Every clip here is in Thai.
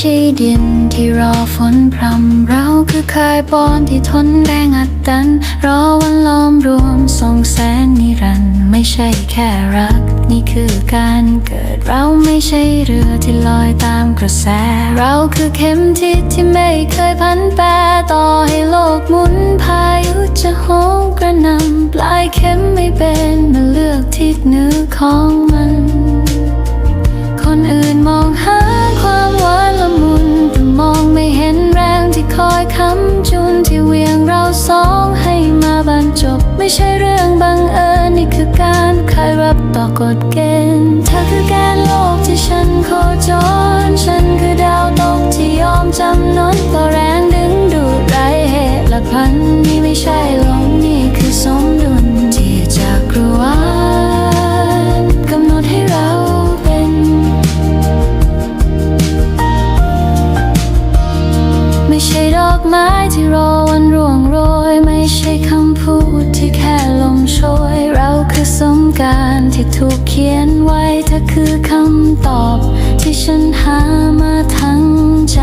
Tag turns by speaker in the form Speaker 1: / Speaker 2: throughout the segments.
Speaker 1: ช่ดินที่รอฝนพรำเราคือคายบอนที่ทนแรงอัดดัน รอวันล้อมรวมส่งแสงนิรันด์ไม่ใช่แค่รัก นี่คือการเกิดเราไม่ใช่เรือที่ลอยตามกระแส เราคือเข็มทิศที่ไม่เคยพันแปรต่อให้โลกหมุนพายุจะโหมกระหนำปลายเข็มไม่เป็นมาเลือกทิศเหนือของ ไม่ใช่เรื่องบังเอิญนี่คือการคายรับต่อกฎเกณฑ์เธอคือแกนโลกที่ฉันโคจร ฉันคือดาวตกที่ยอมจำนนต่อแรงดึงดูดไรเหตุและพันนี่ไม่ใช่ลมนี่คือสมดุลที่จักรวาลกำหนดให้เราเป็นไม่ใช่ดอกไม้ที่รอวันร่วงโรยไม่ การที่ถูกเขียนไว้เธอคือคำตอบ ที่ฉันหามาทั้งใจ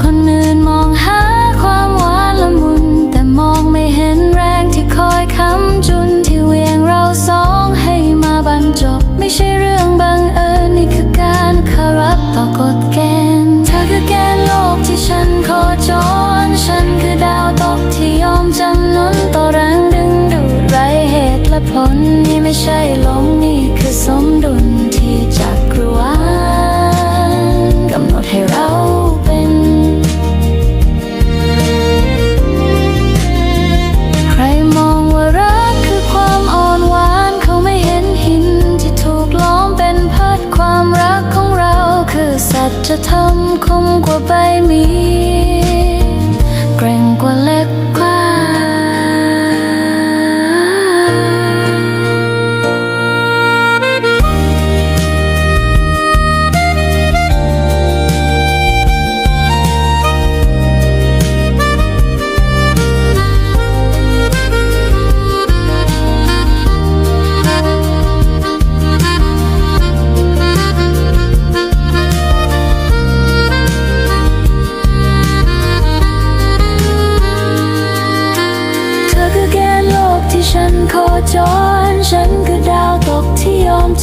Speaker 1: คนอื่นมอง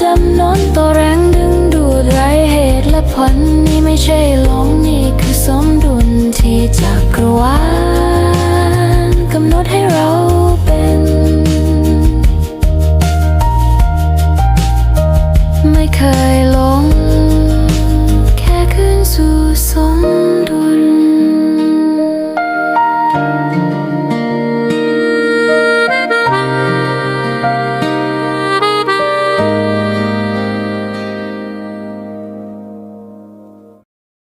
Speaker 1: จำนนต่อแรงดึงดูดไรเหตุและผลนี่ไม่ใช่หลงนี่คือสมดุลที่จักรวาลกำหนดให้เราเป็น ไม่เคย